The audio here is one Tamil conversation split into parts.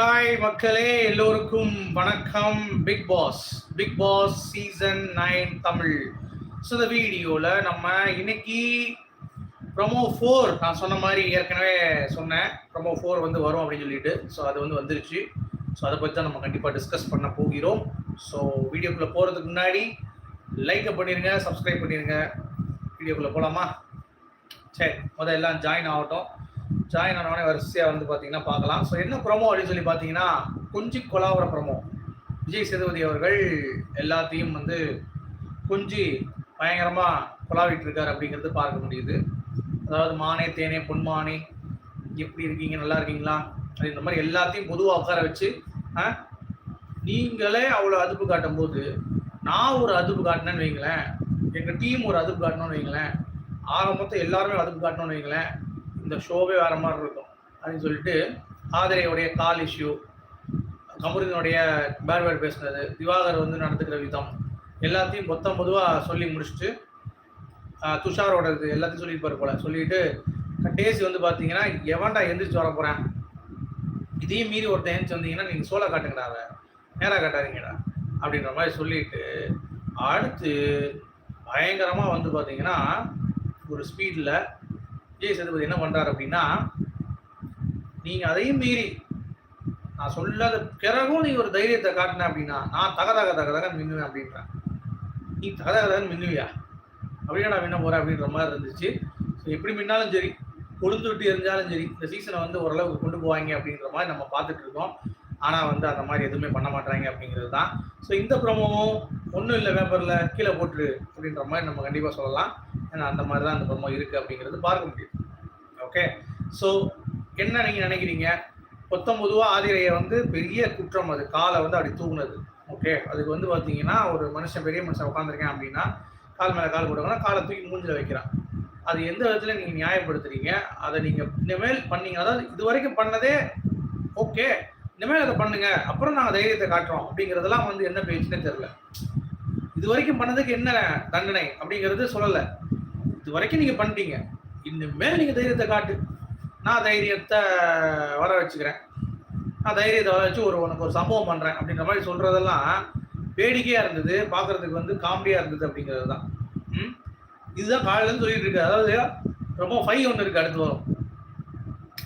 ஹாய் மக்களே எல்லோருக்கும் வணக்கம். Big boss big boss season nine Tamil. So இந்த வீடியோவில் நம்ம இன்னைக்கு ப்ரொமோ ஃபோர் நான் சொன்ன மாதிரி ஏற்கனவே சொன்னேன். ப்ரொமோ ஃபோர் வந்து வரும் அப்படின்னு சொல்லிட்டு. ஸோ அது வந்து வந்துருச்சு. ஸோ அதை பற்றி தான் நம்ம கண்டிப்பாக டிஸ்கஸ் பண்ண போகிறோம். ஸோ வீடியோக்குள்ளே போகிறதுக்கு முன்னாடி லைக்கை பண்ணிடுங்க சப்ஸ்கிரைப் பண்ணிடுங்க வீடியோக்குள்ளே போகலாமா சரி முதல்ல எல்லாம் ஜாயின் ஆகட்டும். ஜாயின் ஆனவனே வரிசையாக வந்து பார்த்தீங்கன்னா பார்க்கலாம். ஸோ என்ன ப்ரொமோ அப்படின்னு சொல்லி பார்த்தீங்கன்னா கொஞ்சி கொலாவர ப்ரொமோ விஜய் சேதுபதி அவர்கள் எல்லாத்தையும் வந்து கொஞ்சி பயங்கரமாக கொலாவிட்டு இருக்கார் அப்படிங்கிறது பார்க்க முடியுது. அதாவது மானே தேனே பொன்மானே எப்படி இருக்கீங்க? நல்லா இருக்கீங்களா? அப்படின்ற மாதிரி எல்லாத்தையும் பொதுவாக உட்கார வச்சு நீங்களே அவ்வளோ அதுப்பு காட்டும் போது நான் ஒரு அதுப்பு காட்டினேன்னு வைங்களேன். எங்கள் டீம் ஒரு அதுப்பு காட்டணும்னு வைங்களேன். ஆக மொத்தம் எல்லாருமே அதுப்பு காட்டணும்னு வைங்களேன். இந்த ஷோவே வேறு மாதிரி இருக்கும் அப்படின்னு சொல்லிட்டு ஆதிரையுடைய கால் இஷ்யூ கமருதனுடைய பேர்வேர் பேசுனது திவாகர் வந்து நடந்துக்கிற விதம் எல்லாத்தையும் மொத்தம் பொதுவாக சொல்லி முடிச்சுட்டு ஆஹ், துஷாரோட இது எல்லாத்தையும் சொல்லியிருப்பார் போல. சொல்லிட்டு கடைசி வந்து பார்த்தீங்கன்னா எவன்டா எந்திரிச்சு வர போகிறேன் இதையும் மீறி ஒருத்தன் எந்திரிச்சு வந்தீங்கன்னா நீங்கள் சோலை காட்டுங்கடா நேராக காட்டாதீங்கடா. அப்படின்ற மாதிரி சொல்லிட்டு அடுத்து பயங்கரமாக வந்து பார்த்தீங்கன்னா ஒரு ஸ்பீடில் விஜய் சேதுபதி என்ன பண்ணுறாரு அப்படின்னா நீங்கள் அதையும் மீறி நான் சொல்லாத பிறகும் நீ ஒரு தைரியத்தை காட்டின அப்படின்னா நான் தக தக தக தக மின்னுவேன் அப்படின்றேன் நீ தக தக தகன்னு மின்னுவியா? அப்படின்னா நான் மின்ன போகிறேன் அப்படின்ற மாதிரி இருந்துச்சு. ஸோ எப்படி மின்னாலும் சரி கொழுந்து விட்டு எரிஞ்சாலும் சரி இந்த சீசனை வந்து ஓரளவுக்கு கொண்டு போவாங்க அப்படின்ற மாதிரி நம்ம பார்த்துட்டு இருக்கோம். ஆனால் வந்து அந்த மாதிரி எதுவுமே பண்ண மாட்டாங்க அப்படிங்கிறது தான். ஸோ இந்த ப்ரமோவும் ஒன்றும் இல்லை பேப்பரில் கீழே போட்டுரு அப்படின்ற மாதிரி நம்ம கண்டிப்பாக சொல்லலாம். ஏன்னா அந்த மாதிரி தான் அந்த ப்ரமோ இருக்குது அப்படிங்கிறது பார்க்க முடியுது. ஓகே ஸோ என்ன நீங்கள் நினைக்கிறீங்க? பத்தொம்பதுவா ஆதிரையை வந்து பெரிய குற்றம் அது. காலை வந்து அப்படி தூங்குனது ஓகே அதுக்கு வந்து பார்த்தீங்கன்னா ஒரு மனுஷன் பெரிய மனுஷன் உட்காந்துருக்கேன் அப்படின்னா கால் மேலே கால் போட்டாங்கன்னா காலை தூக்கி மூஞ்சில வைக்கிறான். அது எந்த விதத்தில் நீங்கள் நியாயப்படுத்துறீங்க? அதை நீங்கள் இனிமேல் பண்ணீங்க. அதாவது இது வரைக்கும் பண்ணதே ஓகே இனிமேல் அதை பண்ணுங்க. அப்புறம் நாங்கள் தைரியத்தை காட்டுறோம். அப்படிங்கிறதெல்லாம் வந்து என்ன பேச்சுன்னே தெரில இது வரைக்கும் பண்ணதுக்கு என்ன தண்டனை அப்படிங்கிறது சொல்லலை. இது வரைக்கும் நீங்கள் பண்ணிட்டீங்க. இனிமேல் நீங்கள் தைரியத்தை காட்டு. நான் தைரியத்தை வர வச்சுக்கிறேன். நான் தைரியத்தை வர வச்சு ஒரு உனக்கு ஒரு சம்பவம் பண்ணுறேன் அப்படின்ற மாதிரி சொல்கிறதெல்லாம் வேடிக்கையாக இருந்தது. பார்க்குறதுக்கு வந்து காமெடியாக இருந்தது அப்படிங்கிறது தான். இதுதான் காலையிலேருந்து சொல்லிட்டு இருக்கு அதாவது ரொம்ப ஃபைவ் ஒன்று இருக்குது அடுத்து வரும்.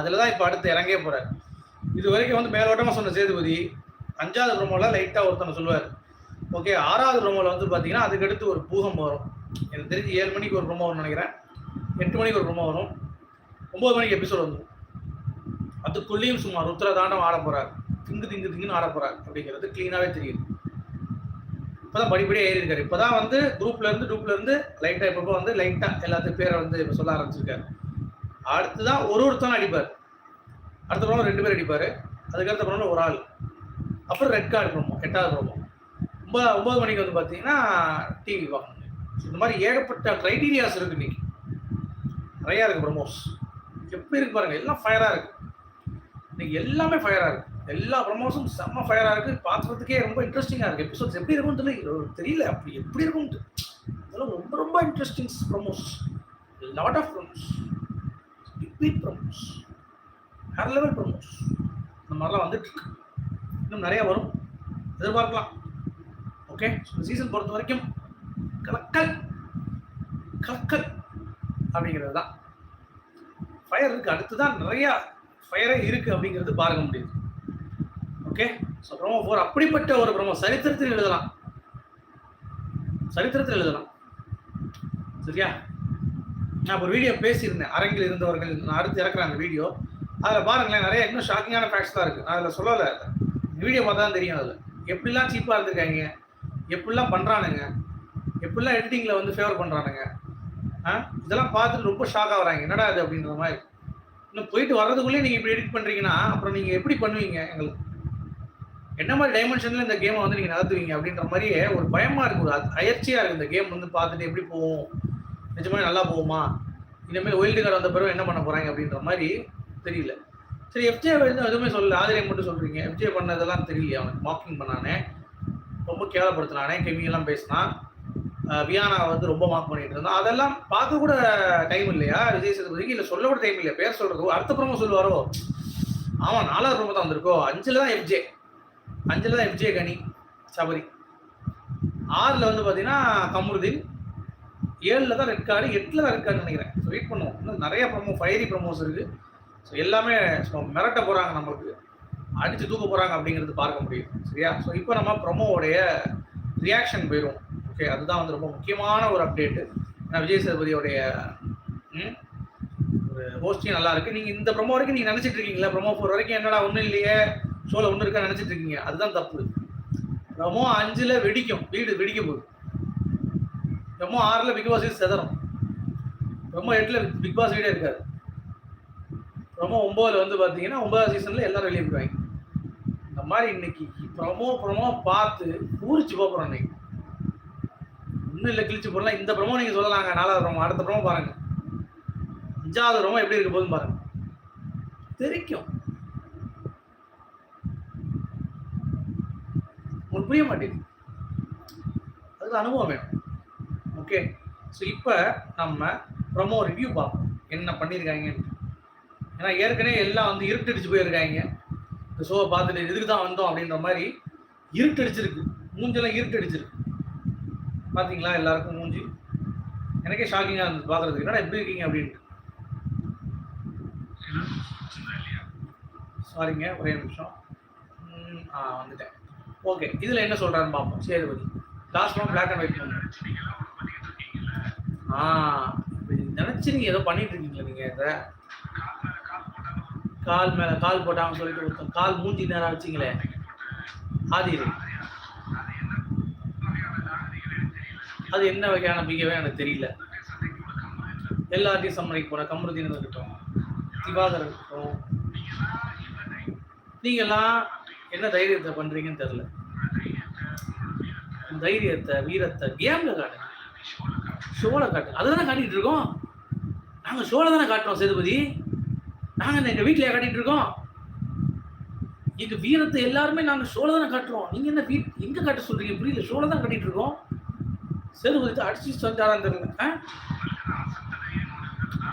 அதில் தான் இப்போ அடுத்து இறங்கே போகிறார் இது வரைக்கும் வந்து மேலோட்டமாக சொன்ன சேதுபதி அஞ்சாவது ப்ரோமோவில் லைட்டாக ஒருத்தனை சொல்லுவார். ஓகே ஆறாவது ப்ரோமோவில் வந்து பார்த்தீங்கன்னா அதுக்கடுத்து ஒரு பூகம் வரும். எனக்கு தெரிஞ்சு ஏழு மணிக்கு ஒரு ப்ரோமோ வரும்னு நினைக்கிறேன். எட்டு மணிக்கு ஒரு ப்ரோமோ வரும். ஒம்பது மணிக்கு எபிசோட் வந்துடும் அதுக்குள்ளேயும் சும்மா ருத்ரதாண்டம் ஆட போகிறார் திங்கு திங்கு திங்குன்னு ஆட போகிறார் அப்படிங்கிறது க்ளீனாகவே தெரியுது. இப்போதான் படிப்படியாக ஏறி இருக்காரு இப்போதான் வந்து குரூப்லேருந்து இருந்து லைட்டாக இப்போ வந்து லைட்டாக எல்லாத்துக்கும் பேரை வந்து இப்போ சொல்ல ஆரம்பிச்சிருக்காரு. அடுத்து தான் ஒரு ஒருத்தனும் அடிப்பார். அடுத்த ப்ரோமோ ரெண்டு பேர் அடிப்பார். அதுக்கடுத்த ப்ரோமோ ஒரு ஆள். அப்புறம் ரெட் கார்டு ப்ரோமோ எட்டாவது ப்ரோமோ ஒன்பது ஒம்பது மணிக்கு வந்து பார்த்தீங்கன்னா டிவி பார்க்கணும். இந்த மாதிரி ஏகப்பட்ட க்ரைட்டீரியாஸ் இருக்கு இன்னைக்கு. நிறையா இருக்கு ப்ரமோஸ் எப்படி இருக்கு பாருங்க எல்லாம் ஃபயராக இருக்கு. இன்னைக்கு எல்லாமே ஃபயராக இருக்கு. எல்லா ப்ரமோஸும் செம்ம ஃபயராக இருக்கு. பார்க்குறதுக்கே ரொம்ப இன்ட்ரெஸ்டிங்காக இருக்கு. எபிசோட்ஸ் எப்படி இருக்கும்னு தெரியல. தெரியல. அப்படி எப்படி இருக்கும்ட்டு அதெல்லாம் ரொம்ப ரொம்ப interesting promos lot of promos big promos வேற லெவல் ப்ரமோஸ் இந்த மாதிரிலாம் வந்துட்டு இருக்கு. இன்னும் நிறையா வரும். எதிர்பார்க்கலாம். ஓகே சீசன் பொறுத்த வரைக்கும் கலக்கல் கலக்கல் அப்படிங்கிறது தான் ஃபயர் இருக்கு. அடுத்து தான் நிறைய ஃபயரே இருக்கு அப்படிங்கிறது பார்க்க முடியுது. ஓகே ஸோ பிரம்ம போர் அப்படிப்பட்ட ஒரு பிரம்ம சரித்திரத்தில் எழுதலாம். சரித்திரத்தில் எழுதலாம். சரியா? நான் ஒரு வீடியோ பேசியிருந்தேன். அரங்கில் இருந்தவர்கள் நான் அடுத்து இறக்குறேன் அந்த வீடியோ அதில் பாருங்களேன் நிறைய இன்னும் ஷாக்கிங்கான ஃபேக்ட்ஸ் தான் இருக்குது நான் அதில் சொல்லலை. வீடியோ பார்த்தா தான் தெரியும் அதில். எப்படிலாம் சீப்பாக இருந்திருக்காங்க? எப்படிலாம் பண்ணுறானுங்க எப்படிலாம் எடிட்டிங்கில் வந்து ஃபேவர் பண்ணுறானுங்க ஆ? இதெல்லாம் பார்த்துட்டு ரொம்ப ஷாக் ஆகுறாங்க என்னடா இது அப்படின்ற மாதிரி. இன்னும் போயிட்டு வர்றதுக்குள்ளே நீங்கள் இப்படி எடிட் பண்ணுறீங்கன்னா அப்புறம் நீங்கள் எப்படி பண்ணுவீங்க எங்களுக்கு? என்ன மாதிரி டைமென்ஷனில் இந்த கேமை வந்து நீங்கள் நடத்துவீங்க அப்படின்ற மாதிரியே ஒரு பயமாக இருக்குது ஒரு அயற்சியாக இருக்குது இந்த கேம் வந்து பார்த்துட்டு எப்படி போகும் நிஜமாக நல்லா போகுமா? இனிமேல் ஒயில்டு கார்டு வந்த பிறகு என்ன பண்ண போகிறாங்க அப்படின்ற மாதிரி தெரியல. சரி எஃப்ஜே வந்து எதுவுமே சொல்லல. ஆதிரியை மட்டும் சொல்கிறீங்க எஃப்ஜே பண்ணதெல்லாம் தெரியல அவனுக்கு மார்க்கிங் பண்ணானே. ரொம்ப கேவலப்படுத்தினானே. கெமியெல்லாம் பேசினான். வியானா வந்து ரொம்ப மார்க் பண்ணிட்டு இருந்தோம் அதெல்லாம் பார்க்க கூட டைம் இல்லையா? விஜய் சேதுபதிக்கு? இல்லை சொல்ல கூட டைம் இல்லையா? பேர் சொல்றது அடுத்த ப்ரோமோ சொல்லுவாரோ? ஆமாம் நாலாவது ப்ரோமோ தான் வந்திருக்கோ. அஞ்சில் தான் எஃப்ஜே அஞ்சில் தான் எஃப்ஜே கனி சபரி. ஆறில் வந்து பார்த்தீங்கன்னா கமருதீன். ஏழில் தான் ரெட் கார்டு எட்டில் தான் ரெட் கார்டு நினைக்கிறேன். ஸோ வெயிட் பண்ணுவோம். இன்னும் நிறைய ப்ரமோ ஃபயரி ப்ரோமோஸ் இருக்குது ஸோ எல்லாமே ஸோ மிரட்ட போகிறாங்க நம்மளுக்கு. அடித்து தூக்க போகிறாங்க அப்படிங்கிறது பார்க்க முடியும். சரியா? ஸோ இப்போ நம்ம ப்ரொமோவுடைய ரியாக்ஷன் போயிடும் ஓகே அதுதான் வந்து ரொம்ப முக்கியமான ஒரு அப்டேட்டு ஏன்னா விஜய் சேதுபதியோடைய ம், ஒரு ஹோஸ்டிங் நல்லா இருக்கு. நீங்கள் இந்த ப்ரொமோ வரைக்கும் நீங்கள் நினச்சிட்டு இருக்கீங்களா? ப்ரொமோ ஃபோர் வரைக்கும் என்னடா ஒன்றும் இல்லையே. ஷோவில் ஒன்று இருக்கா நினச்சிட்டு இருக்கீங்க? அதுதான் தப்பு. ப்ரொமோ அஞ்சில் வெடிக்கும். வீடு வெடிக்க போகுது. ப்ரொமோ ஆறில் பிக் பாஸ் வீடு செதறும். ப்ரொமோ எட்டில் பிக் பாஸ் வீடே இருக்காது. ப்ரொமோ ஒம்போதில் வந்து பார்த்தீங்கன்னா ஒன்பதாவது சீசனில் எல்லாரும் வெளியே போயிடுவாங்க. இந்த மாதிரி இன்னைக்கு ப்ரொமோ ப்ரொமோ பார்த்து பூரிச்சு போகிறோம் இன்னைக்கு. இன்னும் இல்லை கிழிச்சு போடலாம். இந்த ப்ரமோ நீங்கள் சொல்லலாங்க நாலாவது ப்ரமோ அடுத்த ப்ரமோ பாருங்க. அஞ்சாவது ப்ரமோ எப்படி இருக்க போகுதுன்னு பாருங்க. தெரிக்கும். உங்களுக்கு புரிய மாட்டேங்குது. அதுக்கு அனுபவம் வேணும். ஓகே ஸோ இப்போ நம்ம ப்ரொமோ ரிவ்யூ பார்ப்போம். என்ன பண்ணியிருக்காங்கன்னு ஏன்னா ஏற்கனவே எல்லாம் வந்து இருட்டடிச்சு போயிருக்காங்க. இந்த ஷோவை பார்த்துட்டு இதுக்கு தான் வந்தோம் அப்படின்ற மாதிரி இருட்டடிச்சிருக்கு. மூஞ்செல்லாம் இருட்டடிச்சிருக்கு. பார்த்தீங்களா எல்லாருக்கும் மூஞ்சி? எனக்கே ஷாக்கிங்காக இருந்தது பார்க்குறதுக்கு என்னடா எப்படி இருக்கீங்க அப்படின்ட்டு. சாரிங்க ஒரே நிமிஷம். ம், ஆ வந்துட்டேன். ஓகே இதில் என்ன சொல்கிறாருன்னு பார்ப்போம் Sethupathi. Last one black and white ஆ நினச்சி நீங்கள் ஏதோ பண்ணிட்டு இருக்கீங்களா நீங்கள் இதை. கால் மேலே கால் போட்டாங்கன்னு சொல்லிட்டு கொடுத்தோம் கால் மூஞ்சி நேரம் வச்சிங்களே ஆதி அது என்ன வகையான பிகவே எனக்கு தெரியல. எல்லாத்தையும் சம்மதிக்கு போன கமருதீன் இருக்கட்டும் திவாகர் இருக்கட்டும் நீங்கெல்லாம் என்ன தைரியத்தை பண்றீங்கன்னு தெரியல. தைரியத்தை வீரத்தை கேம்ல காட்டுங்க. காட்டு அதை அதுதானே காட்டிட்டு இருக்கோம். நாங்க ஷோல தானே காட்டுறோம் சேதுபதி. நாங்க எங்கள் எங்க காட்டிகிட்டு காட்டிட்டு இருக்கோம்? எங்கள் வீரத்தை எல்லாருமே நாங்க ஷோல தானே காட்டுறோம். நீங்க என்ன வீட் எங்க காட்ட சொல்றீங்க? புரியல. ஷோல தான் காட்டிட்டு இருக்கோம். சேதுபதி அடிச்சு செஞ்சாரான்னு தெரியல ஆ?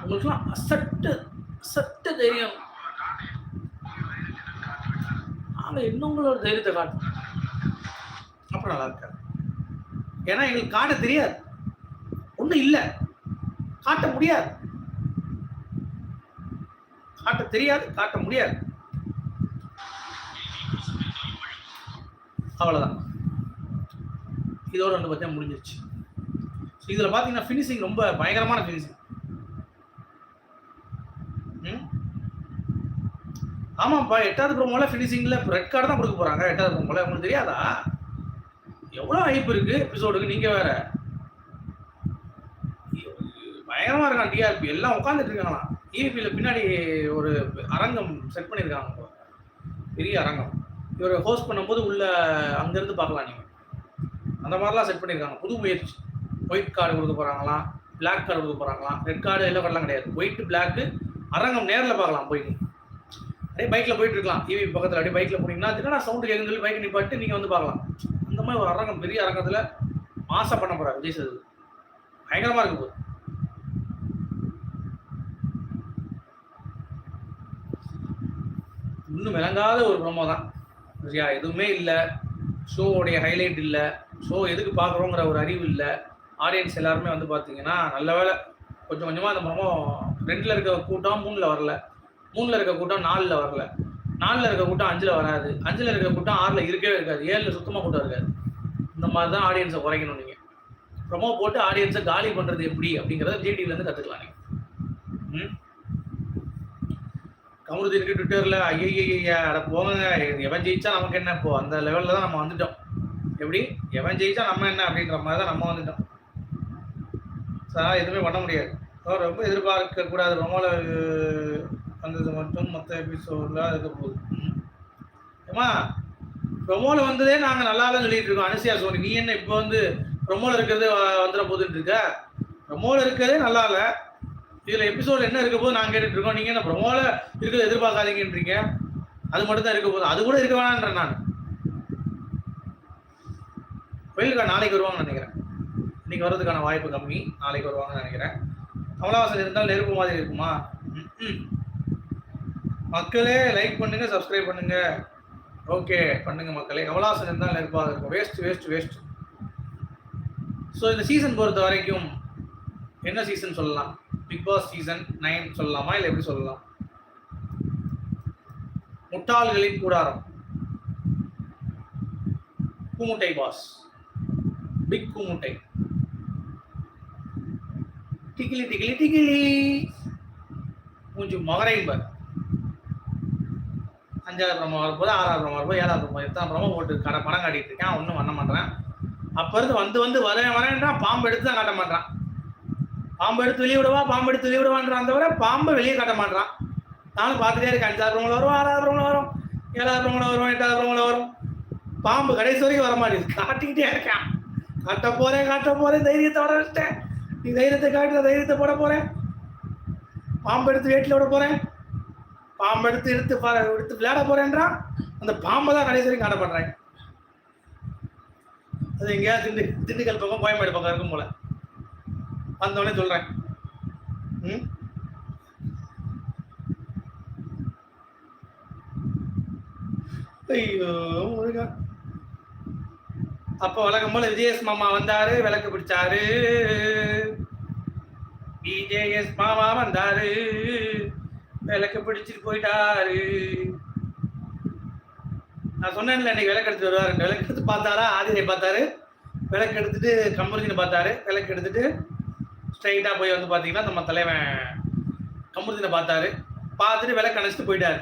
உங்களுக்குலாம் அசட்டு அசட்டு தைரியம். ஆனால் இன்னும் உங்களோட தைரியத்தை காட்டும் அப்புறம் நல்லா இருக்காது. ஏன்னா எங்களுக்கு காட்ட தெரியாது. ஒன்றும் இல்லை. காட்ட முடியாது. காட்ட தெரியாது காட்ட முடியாது. அவ்வளோதான் இதோட ஒன்று பார்த்தீங்கன்னா முடிஞ்சிருச்சு. ஸோ இதில் பார்த்தீங்கன்னா ஃபினிஷிங் ரொம்ப பயங்கரமான ஃபினிஷிங் ம்? ஆமாப்பா எட்டாவது ப்ரோமோல ஃபினிஷிங்கில் ரெட் கார்டு தான் கொடுக்க போகிறாங்க எட்டாவது ப்ரோமோல உங்களுக்கு தெரியாதா? எவ்வளோ ஹைப் இருக்கு எபிசோடுக்கு நீங்கள் வேற. பயங்கரமாக இருக்கான் டிஆர்பி எல்லாம் உட்காந்துட்டு இருக்காங்களாம். டிவிபியில் பின்னாடி ஒரு அரங்கம் செட் பண்ணியிருக்காங்க. பெரிய அரங்கம். இவர் ஹோஸ்ட் பண்ணும்போது உள்ள அங்கேருந்து பார்க்கலாம் நீங்கள் அந்த மாதிரிலாம் செட் பண்ணியிருக்காங்க. புது முயற்சி. ஒயிட் கார்டு கொடுக்க போகிறாங்களாம் பிளாக் கார்டு கொடுக்க போகிறாங்களாம் ரெட் கார்டு எல்லோ கார்டெலாம் கிடையாது. ஒயிட்டு பிளாக்கு அரங்கம் நேரில் பார்க்கலாம் போய். அப்படியே பைக்கில் போயிட்டு இருக்கலாம். டிவி பக்கத்தில் அப்படியே பைக்கில் போனீங்கன்னா என்னடா சவுண்டு கேட்குன்னு சொல்லி பைக் நிப்பாட்டு நீங்கள் வந்து பார்க்கலாம். அந்த மாதிரி ஒரு அரங்கம் பெரிய அரங்கத்தில் மாசம் பண்ண போகிறார் விஜய் சேது பயங்கரமாக இருக்கு போது. இன்னும் விளங்காத ஒரு ப்ரோமோ தான். சரியா? எதுவுமே இல்லை. ஷோவுடைய ஹைலைட் இல்லை. ஷோ எதுக்கு பார்க்குறோங்கிற ஒரு அறிவு இல்லை. ஆடியன்ஸ் எல்லாருமே வந்து பார்த்தீங்கன்னா நல்ல வேளை கொஞ்சம் கொஞ்சமாக அந்த ப்ரோமோ ரெண்டில் இருக்க கூட்டம் மூணில் வரல. மூணில் இருக்க கூட்டம் நாலில் வரல. நாலில் இருக்க கூட்டம் அஞ்சில் வராது. அஞ்சில் இருக்க கூட்டம் ஆறில் இருக்கவே இருக்காது. ஏழில் சுத்தமாக கூட்டம் இருக்காது. இந்த மாதிரி தான் ஆடியன்ஸை குறைக்கணும் நீங்கள் ப்ரொமோ போட்டு ஆடியன்ஸை காலி பண்ணுறது எப்படி அப்படிங்கிறத ஜிடிவிலேருந்து கற்றுக்கலாம் நீங்கள் ம்? கமருதீனுக்கு ட்விட்டரில் ஐயா அட போங்க. எவன் ஜெயிச்சா நமக்கு என்ன? இப்போ அந்த லெவலில் தான் நம்ம வந்துட்டோம். எப்படி? எவன் ஜெயிச்சா நம்ம என்ன? அப்படின்ற மாதிரி தான் நம்ம வந்துட்டோம். சார் எதுவுமே பண்ண முடியாது. ஸோ ரொம்ப எதிர்பார்க்க கூடாது. வந்தது மட்டும் மற்ற எபிசோடில் இருக்க போகுது. ம். ஏம்மா ப்ரொமோல வந்ததே நாங்கள் நல்லா தான் சொல்லிட்டு இருக்கோம். அனுசியா சோனி நீ என்ன இப்போ வந்து ப்ரொமோல இருக்கிறது வ- வந்துட போகுதுன்னு இருக்க? ப்ரொமோல இருக்கிறதே நல்லா இல்லை. இதில் எபிசோட் என்ன இருக்க போது நாங்கள் கேட்டுட்டு இருக்கோம். நீங்கள் என்ன ப்ரொமோல இருக்கிறத எதிர்பார்க்காதீங்கன்றீங்க? அது மட்டும் தான் இருக்க போதும் அது கூட இருக்க வேணான்றேன் நான். கோயிலுக்கா நாளைக்கு வருவாங்கன்னு நினைக்கிறேன். இன்னைக்கு வர்றதுக்கான வாய்ப்பு கம்மி. நாளைக்கு வருவாங்கன்னு நினைக்கிறேன். கமலஹாசன் இருந்தால் நெருப்பு மாதிரி இருக்குமா? மக்களே லைக் பண்ணுங்க சப்ஸ்கிரைப் பண்ணுங்க. ஓகே பண்ணுங்க மக்களே. கமலஹாசன் இருந்தால் நெருப்பாக இருக்கும். வேஸ்ட் வேஸ்ட் வேஸ்ட் ஸோ இந்த சீசன் பொறுத்த வரைக்கும் என்ன சீசன் சொல்லலாம்? பிக் பாஸ் சீசன் நைன் சொல்லலாமா? இல்லை எப்படி சொல்லலாம்? முட்டாள்களின் கூடாரம். கூமுட்டை பாஸ் பிக் கூமுட்டை. டிகிலி டிகிலி டிகிலி மூஞ்சி மகரைம்பர் அஞ்சாவது பிரமோ வரும்போது ஆறாவது பிரமோ வரும்போது ஏழாவது பிரமோ எத்தனை பிரமா போட்டு கடை படம் காட்டிட்டு இருக்கேன். ஒன்றும் பண்ண மாட்டேன் அப்போ இருந்து வந்து வந்து வரேன் வரேன்றான் பாம்பு எடுத்து தான் காட்ட மாட்டான் பாம்பு எடுத்து வெளியே விடுவா பாம்பு எடுத்து வெளியே விடுவான்றான் தவிர பாம்பை வெளியே காட்ட மாட்டான் நானும் பார்த்துட்டே இருக்கேன். அஞ்சாவது பிரமோல வரும் ஆறாவது பிரமோல வரும் ஏழாவது பிரமோல வரும் எட்டாவது பிரமோல வரும். பாம்பு கடைசி வரைக்கும் வர மாட்டேங்குது காட்டிக்கிட்டே இருக்கான். காட்ட போறேன் காட்ட போறேன் தைரியத்தை வர வச்சிட்டேன் நீ தைரியத்தை காட்டுற தைரியத்தை போட போகிறேன் பாம்பு எடுத்து வேட்டில் விட போகிறேன் பாம்பு எடுத்து எடுத்து எடுத்து விளையாட போறேன்றான். அந்த பாம்பை தான் கடைசி வரைக்கும் அது எங்கேயாவது திண்டு திண்டுக்கல் பக்கம் கோயம்பேடு பக்கம் இருக்கும் போல. வந்தவொடனே சொல்கிறேன் ம்? ஐயோ முருகா. அப்போ வழக்கம் போல விஜயஸ் மாமா வந்தாரு விளக்கு பிடிச்சாரு. விஜயஸ் மாமா வந்தாரு. விளக்கு பிடிச்சிட்டு போயிட்டாரு. நான் சொன்னேன்ல இன்னைக்கு விளக்கு எடுத்து வருவாரு விளக்கு எடுத்து பார்த்தாரா? ஆதிரை பார்த்தாரு. விளக்கு எடுத்துட்டு கம்புருதினை பார்த்தாரு. விளக்கு எடுத்துட்டு ஸ்ட்ரைட்டாக போய் வந்து பார்த்தீங்கன்னா நம்ம தலைவன் கம்புருதினை பார்த்தாரு. பார்த்துட்டு விளக்கு அணைச்சிட்டு போயிட்டாரு.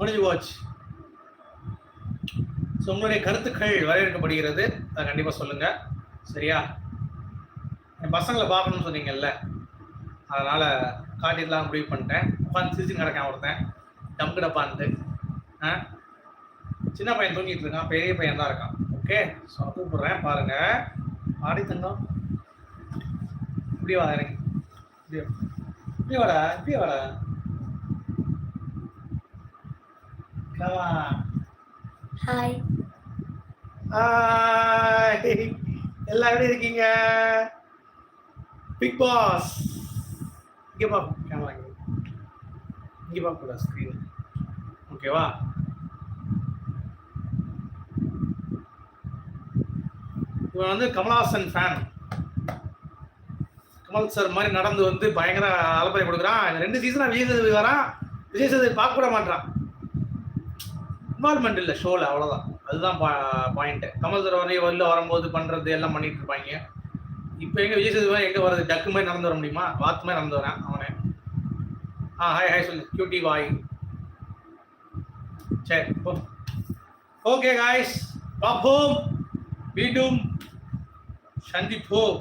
முடிஞ்சு போச்சு. ஸோ உங்களுடைய கருத்துக்கள் வரவேற்கப்படுகிறது அதை கண்டிப்பாக சொல்லுங்கள் சரியா? பசங்களை பார்க்கணும்னு சொன்னீங்கல்ல அதனால் காட்டிடலாம் முடிவு பண்ணிட்டேன். உட்காந்து சிரிச்சு கிடக்கான் ஒருத்தன். டம்கு டப்பான்ட்டு ஆ? சின்ன பையன் தூங்கிட்டு இருக்கான் பெரிய பையன் தான் இருக்கான். ஓகே? ஸோ கூப்பிடுறேன் பாருங்க. ஆடி தங்கம். இப்படி வா எனக்கு இப்படி வாடா இப்படி வாடா. ஹாய் ஹாய் எல்லாம் எப்படி இருக்கீங்க? பிக் பாஸ் இங்கே பா கேமரா இங்கே இங்கே ஸ்க்ரீன் ஓகேவா இவன் வந்து கமல்ஹாசன் ஃபேன் கமல் சார் மாதிரி நடந்து வந்து பயங்கர அலப்பறை கொடுக்குறான். ரெண்டு சீசனாக விஜய் சேதுபதி வரான். விஜய் சேதுபதி பார்க்க கூட மாட்டான் இன்வால்மெண்ட் இல்லை ஷோவில் அவ்வளோதான் அதுதான் பாயிண்ட்டு கமல் சார் வரையும் வெளில வரும்போது பண்ணுறது எல்லாம் பண்ணிட்டு இருப்பாங்க. இப்போ எங்க விஜய் சேதுபதி எங்கே வர்றது? டக்கு மாதிரி நடந்து வர முடியுமா? வாத்து மாதிரி நடந்து வரேன் அவனே. ஆ ஹாய் ஹாய் சொல்லு. கியூட்டி வாய் சரி ஓகே காய்ஸ் பாப்போம் மீண்டும் சந்திப்போம்.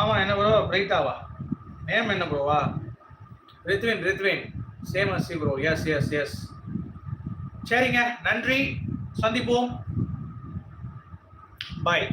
ஆமா என்ன ப்ரோ பிரைட்டாவா நேம் என்ன ப்ரோவா Rithvin Rithvin. Same as bro yes yes yes சரிங்க. நன்றி. சந்திப்போம். பாய்